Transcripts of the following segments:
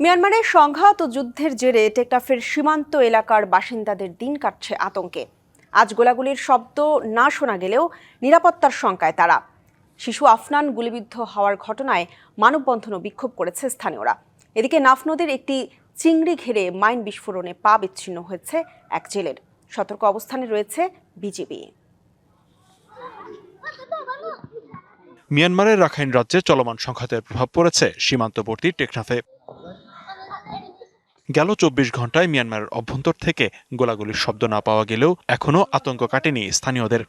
মিয়ানমারের সংঘাত ও যুদ্ধের জেরে টেকটাফের সীমান্ত এলাকার বাসিন্দাদের দিন কাটছে আতঙ্কে। আজ গোলাগুলির শব্দ না শোনা গেলেও নিরাপত্তার শঙ্কায় তারা। শিশু আফনান গুলিবিদ্ধ হওয়ার ঘটনায় মানববন্ধন ও বিক্ষোভ করেছে স্থানীয়রা। এদিকে নাফ নদীর একটি চিংড়ি ঘিরে মাইন বিস্ফোরণে পা বিচ্ছিন্ন হয়েছে এক জেলের। সতর্ক অবস্থানে রয়েছে বিজিবি। মিয়ানমারের রাখাইন রাজ্যে চলমান সংঘাতের প্রভাব পড়েছে। সীমান্তবর্তী টেকনাফে গেল চব্বিশ ঘন্টায় মিয়ানমারের অভ্যন্তর থেকে গোলাগুলির শব্দ না পাওয়া গেলেও এখনও আতঙ্ক কাটেনি স্থানীয়দের।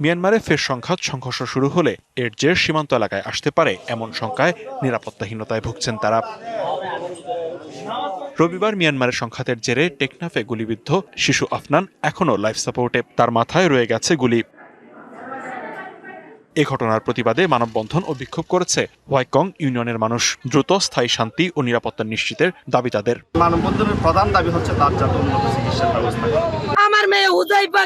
মিয়ানমারে ফের সংঘাত সংঘর্ষ শুরু হলে এর জের সীমান্ত এলাকায় আসতে পারে এমন শঙ্কায় নিরাপত্তাহীনতায় ভুগছেন তারা। রবিবার মিয়ানমারের সংঘাতের জেরে টেকনাফে গুলিবিদ্ধ শিশু আফনান এখনও লাইফ সাপোর্টে। তার মাথায় রয়ে গেছে গুলি। এ ঘটনার প্রতিবাদে মানববন্ধন ও বিক্ষোভ করেছে ওয়াইকং ইউনিয়নের মানুষ। দ্রুত স্থায়ী শান্তি ও নিরাপত্তা নিশ্চিতের দাবি তাদের। মানববন্ধনের প্রধান দাবি হচ্ছে তার যাতে উন্নত চিকিৎসার ব্যবস্থা আমার মেয়ে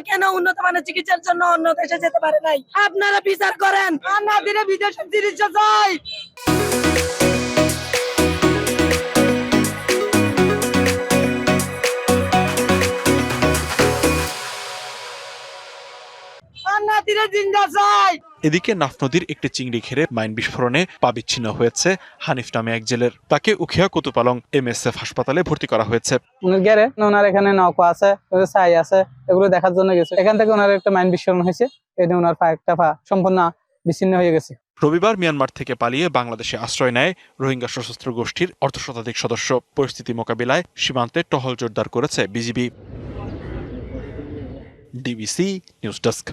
কেন উন্নত মানের চিকিৎসার জন্য অন্য দেশে যেতে পারে নাই? আপনারা বিচার করেন। আমাদের বিদেশে চিকিৎসা চাই জিন্দা চাই এদিকে নাফ নদীর একটি চিংড়ি ঘিরে মাইন বিস্ফোরণে পা বিচ্ছিন্ন হয়েছে হানিফ নামে এক জেলের। তাকে উখিয়া কুতুপালং এমএসএফ হাসপাতালে ভর্তি করা হয়েছে। উনার গেরে ওনার এখানে নৌকা আছে ছাই আছে এগুলো দেখার জন্য গেছে। এখান থেকে ওনার একটা মাইন বিস্ফোরণ হয়েছে এটা ওনার পা একটা পা সম্পূর্ণ বিচ্ছিন্ন হয়ে গেছে। রবিবার মিয়ানমার থেকে পালিয়ে বাংলাদেশে আশ্রয় নেয় রোহিঙ্গা সশস্ত্র গোষ্ঠীর অর্ধশতাধিক সদস্য। পরিস্থিতি মোকাবিলায় সীমান্তে টহল জোরদার করেছে বিজিবি। DBC news desk.